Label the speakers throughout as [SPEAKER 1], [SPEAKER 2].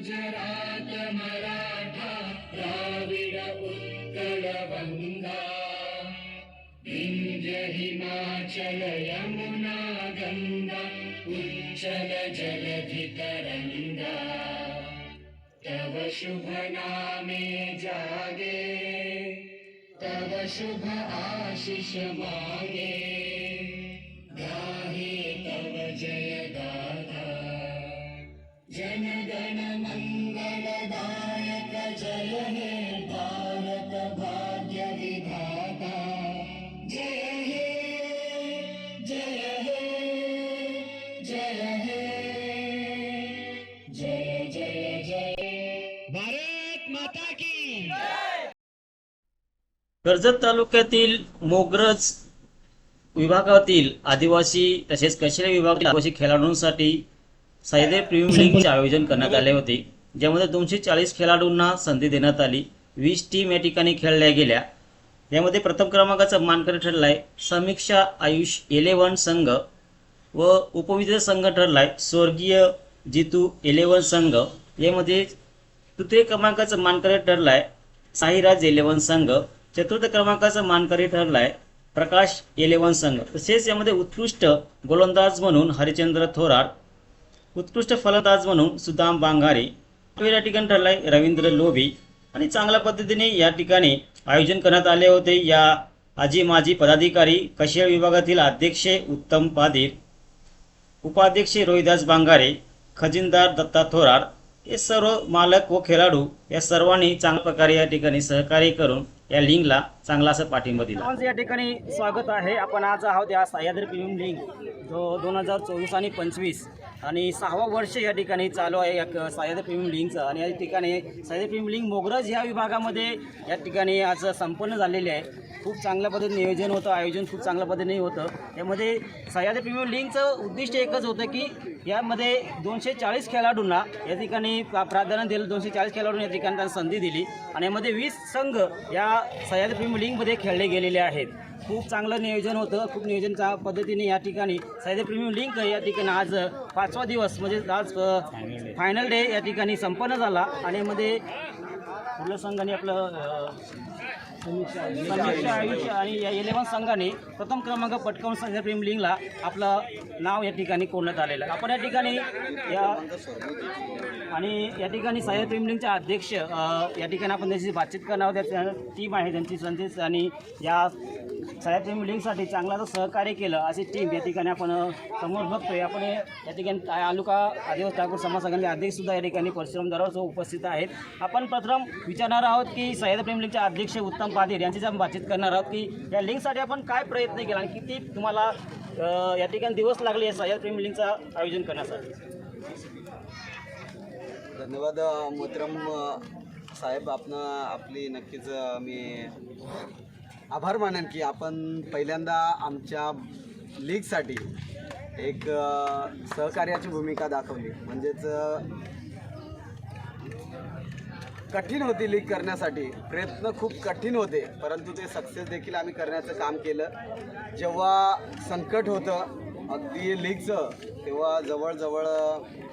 [SPEAKER 1] गुजरात मराठा द्राविड उत्कल वंगा। विंध्य हिमाचल यमुना गंगा उच्चल जलधि तरंगा तव शुभ नामे जागे तव शुभ आशिष मागे। माता की.
[SPEAKER 2] कर्जत तालुक्यातील मोग्रज विभागातील आदिवासी तसेच कशेरी विभागातील आदिवासी खेळाडूंसाठी सह्याद्री प्रीमियम लीगचे आयोजन करण्यात आले होते. ज्यामध्ये दोनशे चाळीस खेळाडूंना संधी देण्यात आली. वीस टीम या ठिकाणी खेळल्या गेल्या. यामध्ये प्रथम क्रमांकाचा मानकरी ठरला आहे समीक्षा आयुष इलेव्हन संघ व उपविजेता संघ ठरला आहे स्वर्गीय जितू इलेव्हन संघ. यामध्ये तृतीय क्रमांकाचा मानकरी ठरलाय आहे. साईराज इलेव्हन संघ. चतुर्थ क्रमांकाचा मानकरी ठरला आहे. प्रकाश इलेव्हन संघ. तसेच यामध्ये उत्कृष्ट गोलंदाज म्हणून हरिचंद्र थोरात उत्कृष्ट फलंदाज म्हणून सुदाम बांगारे या ठिकाणी ठरलाय रवींद्र लोभी. आणि चांगल्या पद्धतीने या ठिकाणी आयोजन करण्यात आले होते. या आजी माजी पदाधिकारी कशिया विभागातील अध्यक्ष उत्तम पादीर उपाध्यक्ष रोहिदास बांगारे खजिनदार दत्ता थोराड हे सर्व मालक व खेळाडू या सर्वांनी चांगल्या प्रकारे या ठिकाणी सहकार्य करून या लिंगला चांगला असा पाठिंबा दिला.
[SPEAKER 3] या ठिकाणी स्वागत आहे. आपण आज आहोत या सह्याद्री प्रीमियम लीग जो दोन हजार चोवीस आणि पंचवीस. आणि सहावं वर्ष या ठिकाणी चालू आहे या क- सह्याद्री प्रीमियम लीगचं आणि या ठिकाणी सह्याद्री प्रीमियम लीग मोगरज ह्या विभागामध्ये या ठिकाणी आज संपन्न झालेले आहे. खूप चांगल्या पद्धतीने नियोजन होतं आयोजन खूप चांगल्या पद्धतीने होतं. यामध्ये सह्याद्री प्रीमियम लीगचं उद्दिष्ट एकच होतं की यामध्ये दोनशे चाळीस खेळाडूंना या ठिकाणी प्रा- प्राधान्य दिलं दोनशे चाळीस खेळाडूंना या ठिकाणी त्यांना संधी दिली. आणि यामध्ये वीस संघ या सह्याद्री प्रीमियम लीगमध्ये खेळले गेलेले आहेत. खूप चांगलं नियोजन होतं. खूप नियोजनच्या पद्धतीने या ठिकाणी सह्याद्री प्रीमियम लिंक या ठिकाणी आज पाचवा दिवस म्हणजे आज फायनल डे या ठिकाणी संपन्न झाला. आणि मध्ये कुठल्या संघाने आपलं अ, आणि या इलेव्हन संघाने प्रथम क्रमांक पटकावून सह्याद्री प्रीमियम लिंगला आपलं नाव या ठिकाणी कोरण्यात आलेलं आहे. आपण या ठिकाणी या आणि या ठिकाणी साहेब प्रीम लीगचे अध्यक्ष या ठिकाणी आपण त्यांची बातचीत करणार त्या टीम आहे त्यांची संदेश आणि या साहेब प्रीम लीगसाठी चांगला सहकार्य केलं अशी टीम या ठिकाणी आपण समोर बघतोय. आपण या ठिकाणी तालुका आदिवासी ठाकूर समाज संघाचे अध्यक्षसुद्धा या ठिकाणी परशुराम दरवाज उपस्थित आहेत. आपण प्रथम विचारणार आहोत की सह्याद्री प्रेम लीगचे अध्यक्ष उत्तम पाटील यांची आपण बातचीत करणार आहोत की या लिंकसाठी आपण काय प्रयत्न केला आणि किती तुम्हाला या ठिकाणी दिवस लागले या सह्याद्री प्रेम लीगचं आयोजन करण्यासाठी?
[SPEAKER 4] धन्यवाद मोहतरम साहेब. आपण आपली नक्कीच मी आभार मानेन की आपण पहिल्यांदा आमच्या लीगसाठी एक सहकार्याची भूमिका दाखवली. म्हणजेच कठीण होती लीग करण्यासाठी. प्रयत्न खूप कठीण होते परंतु ते सक्सेस देखील आम्ही करण्याचं काम केलं. जेव्हा संकट होतं अगदी लीगचं तेव्हा जवळजवळ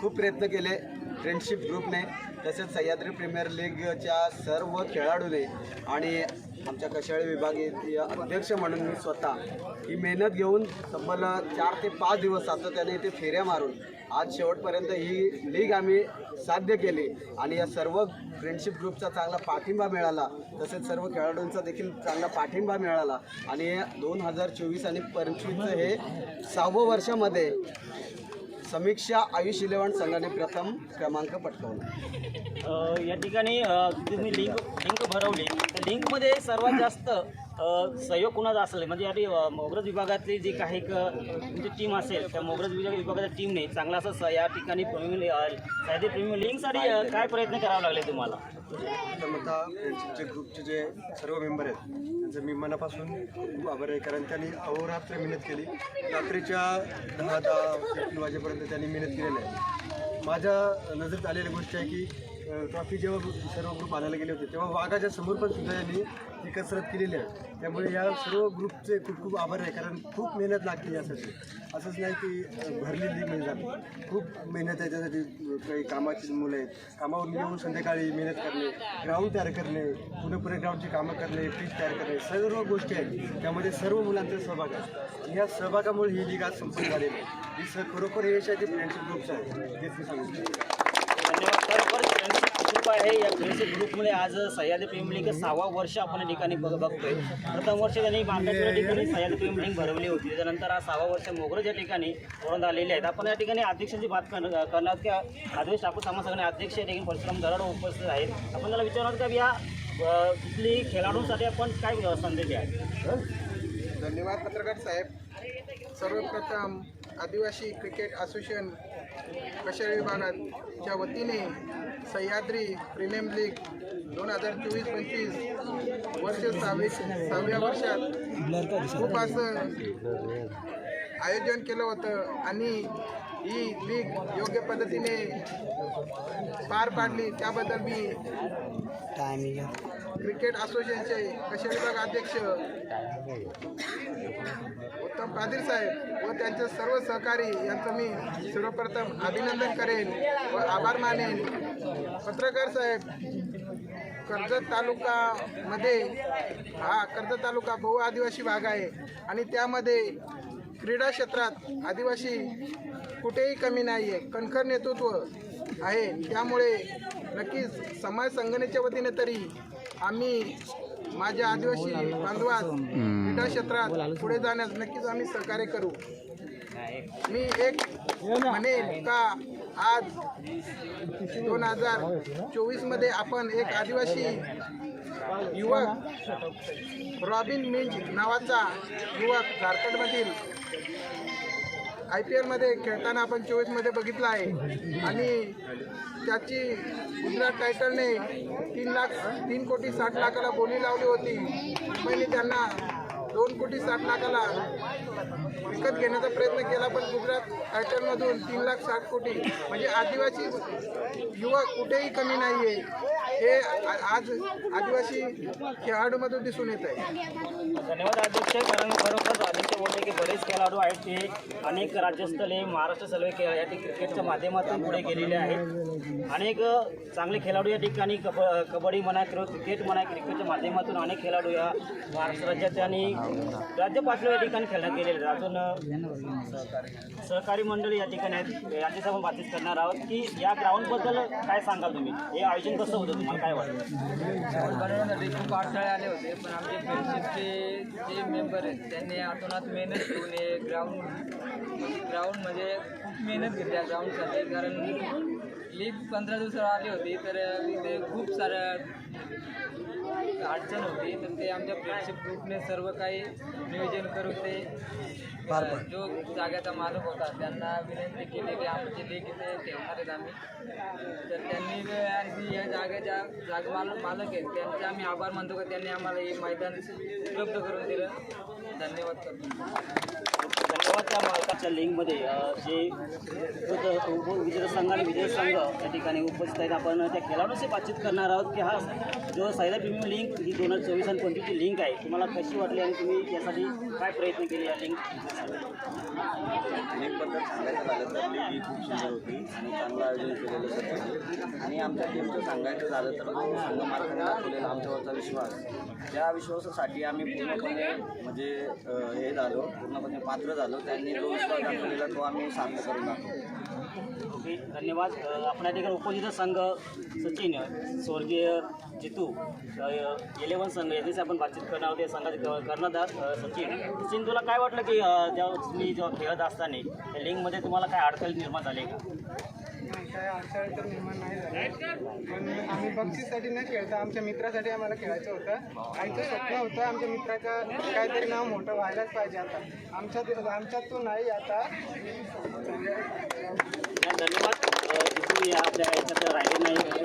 [SPEAKER 4] खूप प्रयत्न केले फ्रेंडशिप ग्रुपने तसेच सह्याद्री प्रीमियर लीगच्या सर्व खेळाडूने. आणि आमच्या कशाळे विभागीय अध्यक्ष म्हणून मी स्वतः ही मेहनत घेऊन तब्बल चार ते पाच दिवस सातत्याने इथे फेऱ्या मारून आज शेवटपर्यंत ही लीग आम्ही साध्य केली आणि या सर्व फ्रेंडशिप ग्रुपचा चांगला पाठिंबा मिळाला तसेच सर्व खेळाडूंचा देखील चांगला पाठिंबा मिळाला. आणि दोन हजार चोवीस आणि पंचवीसचं हे सहावं वर्षामध्ये समीक्षा आयुष इलेव्हन संघाने प्रथम क्रमांक पटकावला.
[SPEAKER 3] या ठिकाणी तुम्ही लिंक लिंक भरवली. लिंकमध्ये सर्वात जास्त अ, सहयोग कुणाचा असेल? म्हणजे या अ, मोगरज विभागातली जी काही क- तुमची टीम असेल त्या मोगरज विभाग विभागाच्या टीमने चांगला असं स- या ठिकाणी साहित्य प्रीमियम लिंकसाठी अ, काय प्रयत्न करावे लागले तुम्हाला?
[SPEAKER 5] प्रथमतः फ्रेंडशिपचे ग्रुपचे जे सर्व मेंबर आहेत त्यांचं मी मनापासून खूप आभार आहे. कारण त्यांनी अहोरात्र मेहनत केली. रात्रीच्या दहा दहा तीन वाजेपर्यंत त्यांनी मेहनत केलेली आहे. माझ्या नजरेत आलेली गोष्ट आहे की ट्रॉफी जेव्हा सर्व ग्रुप आणायला गेले होते तेव्हा वाघाच्या समोर पण सुद्धा यांनी ही कसरत केलेली आहे. त्यामुळे या सर्व ग्रुपचे खूप खूप आभार आहे कारण खूप मेहनत लागते यासाठी. असंच नाही की भरलेली मेहनत म्हणजे खूप मेहनत आहे त्यासाठी काही कामाची मुलं आहेत. कामावरून येऊन संध्याकाळी मेहनत करणे ग्राउंड तयार करणे पुणे पुणे ग्राउंडची कामं करणे पीच तयार करणे सर्व गोष्टी आहेत. त्यामध्ये सर्व मुलांचा सहभाग आहे. या सहभागामुळे ही लीग आज संपन्न झालेली आहे. ही स खरोखर हे यशाचे फ्रेंडशिप ग्रुपचं आहे तेच मी सांगितलं
[SPEAKER 3] धन्यवाद खरोखर फ्रेंडशिप ग्रुप आहे. या फ्रेंडशिप ग्रुपमध्ये आज सह्याद्री प्रीमियम लीग सहावा वर्ष आपण या ठिकाणी बघ बघतोय. प्रथम वर्ष त्यांनी मार्गदर्शन ठिकाणी सह्याद्री प्रीमियम लीग भरवली होती. त्याच्यानंतर आज सहावा वर्ष मोगरज या ठिकाणी वरून आलेले आहेत. आपण या ठिकाणी अध्यक्षांची बात करणार करणार की आदेश ठाकूर समाज संघाने अध्यक्ष या ठिकाणी परशुराम दराड उपस्थित आहेत. आपण त्याला विचारणार का या अ, इथली खेळाडूंसाठी आपण काय संदेश आहे
[SPEAKER 6] धन्यवाद पत्रकार साहेब. सर्वप्रथम आदिवासी क्रिकेट असोसिएशन कशा विभागाच्या वतीने सह्याद्री प्रीमियम लीग दोन हजार चोवीस पंचवीस वर्ष सहावीस सहाव्या वर्षात खूप असं आयोजन केलं होतं आणि ही लीग योग्य पद्धतीने पार पाडली. त्याबद्दल मी क्रिकेट असोसिएशनचे कशा विभाग अध्यक्ष उत्तम कादीर साहेब व त्यांचे सर्व सहकारी यांचं मी सर्वप्रथम अभिनंदन करेन व आभार मानेन. पत्रकार साहेब कर्जत तालुकामध्ये हा कर्जत तालुका बहु आदिवासी भाग आहे आणि त्यामध्ये क्रीडा क्षेत्रात आदिवासी कुठेही कमी नाही आहे कणखर नेतृत्व आहे. त्यामुळे नक्कीच समाज संघटनेच्या वतीने तरी आम्ही माझ्या आदिवासी बांधवात क्रीडा क्षेत्रात पुढे जाण्यास नक्कीच आम्ही सहकार्य करू. मी एक म्हणेन का आज दोन हजार चोवीसमध्ये आपण एक आदिवासी युवक रॉबिन मिंज नावाचा युवक झारखंडमधील आय पी एलमध्ये खेळताना आपण चोवीसमध्ये बघितलं आहे. आणि त्याची गुजरात टायटलने तीन लाख तीन कोटी साठ लाखाला बोली लावली होती. मुंबईने त्यांना दोन कोटी साठ लाखाला विकत घेण्याचा प्रयत्न केला पण गुजरात टायटलमधून तीन लाख साठ कोटी. म्हणजे आदिवासी युवक कुठेही कमी नाही आहे हे आज आदिवासी खेळाडूमध्ये दिसून येत आहे.
[SPEAKER 3] धन्यवाद अध्यक्ष. कारण खरोखरच अध्यक्ष बोलले की बरेच खेळाडू आहेत ते अनेक राज्यस्तरीय महाराष्ट्र सर्व खेळ या क्रिकेटच्या माध्यमातून पुढे गेलेले आहेत. अनेक चांगले खेळाडू या ठिकाणी कब कबड्डी म्हणा किंवा क्रिकेट म्हणा क्रिकेटच्या माध्यमातून अनेक खेळाडू या महाराष्ट्र राज्यात आणि राज्य पातळीवर या ठिकाणी खेळण्यात गेलेले आहेत. अजून सहकारी मंडळी या ठिकाणी आहेत. यांच्याशी आपण बातचीत करणार आहोत की या ग्राउंडबद्दल काय सांगाल तुम्ही? हे आयोजन कसं होतं तुम्हाला काय वाटतं?
[SPEAKER 7] बनवण्यासाठी खूप अडथळे आले होते पण. आमचे फ्रेंडशिपचे जे मेंबर आहेत त्यांनी आतोनात मेहनत घेऊन हे ग्राउंड ग्राउंडमध्ये खूप मेहनत घेतली या ग्राउंडसाठी कारण लीग पंधरा दिवसावर आली होती तर इथे खूप साऱ्या अडचण होती तर ते आमच्या फ्रेंडशिप ग्रुपने सर्व काही नियोजन करून ते जो जाग्याचा मालक होता त्यांना विनंती केली की आमची लीग इथे ठेवणार आहेत आम्ही. तर त्यांनी जे या जागेच्या जागमाल मालक आहेत त्यांचे आम्ही आभार मानतो का? त्यांनी आम्हाला हे मैदान उपलब्ध करून दिलं. धन्यवाद करतो
[SPEAKER 3] गावाच्या मालकाच्या लिंकमध्ये जे विजय उप संघ आणि विजय संघ या ठिकाणी उपस्थित आहेत. आपण त्या खेळाडूशी बातचीत करणार आहोत की हा जो सायदा प्रीमियम लिंक ही दोन हजार चोवीस आणि पंचवीसची लिंक आहे. तुम्हाला कशी वाटली आणि तुम्ही यासाठी काय प्रयत्न केले या लिंक
[SPEAKER 8] लिंकबद्दल सांगायचं झालं तर लिंक ही खूप सुंदर होती आणि चांगलं आयोजन केलेलं सर्वांनी आणि आमच्या टीमचं सांगायचं झालं तर संघ मालकाने दाखवलेला आमच्यावरचा विश्वास. त्या विश्वासासाठी आम्ही पूर्णपणे म्हणजे हे झालो पूर्णपणे पात्र झालो. त्यांनी जो विश्वास दाखवलेला तो आम्ही सार्थ करून
[SPEAKER 3] ओके धन्यवाद. आपण या ठिकाणी उपजित संघ सचिन स्वर्गीय जितू इलेवन संघ याच्याशी आपण बातचीत करणार आहोत. या संघाचे कर्णधार सचिन. सचिन तुला काय वाटलं की जेव्हा तुम्ही जेव्हा खेळत असताना त्या लिंकमध्ये तुम्हाला काय अडथळे निर्माण झाले का?
[SPEAKER 6] नाही अडचण तर निर्माण नाही झाली. पण आम्ही बक्षीससाठी नाही खेळता आमच्या मित्रासाठी आम्हाला खेळायचं होतं. आमचं स्वप्न होतं आमच्या मित्राचं काहीतरी नाव मोठं व्हायलाच पाहिजे आता. आमच्यात आमच्यात तो नाही आता.
[SPEAKER 3] धन्यवाद. आपल्या याच्यात राहिले नाही.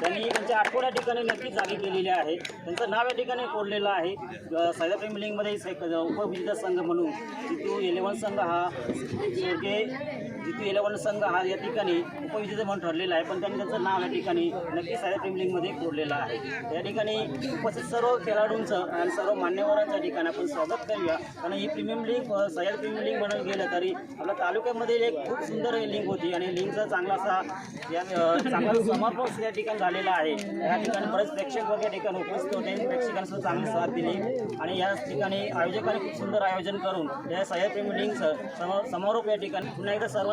[SPEAKER 3] त्यांनी त्यांच्या आठवड्या ठिकाणी नक्कीच जागी केलेली आहे त्यांचं नाव या ठिकाणी कोरलेलं आहे. अ, सायदा प्रेमी उपविजेता संघ म्हणून जितू इलेव्हन संघ हा जिथे इलेव्हन संघ हा या ठिकाणी उपविजेते म्हणून ठरलेला आहे पण त्यांनी त्यांचं नाव या ठिकाणी नक्की सायदा प्रीमियम लीगमध्ये कोरलेलं आहे. या ठिकाणी उपस्थित सर्व खेळाडूंचं आणि सर्व मान्यवरांच्या ठिकाणी आपण स्वागत करूया. कारण ही प्रीमियम लीग अ, सह्याद्री प्रीमियम लीग म्हणून गेलं तरी आपल्या तालुक्यामध्ये एक खूप सुंदर लीग होती आणि लीगचा चांगला असा या चांगला समर्पण या ठिकाणी झालेला आहे. या ठिकाणी बरेच प्रेक्षक वगैरे ठिकाणी उपस्थित होते. प्रेक्षकांना सुद्धा चांगली साथ दिली. आणि या ठिकाणी आयोजकांनी खूप सुंदर आयोजन करून या सह्याद्री प्रीमियम लीगचं सम समारोप या ठिकाणी पुन्हा एकदा सर्व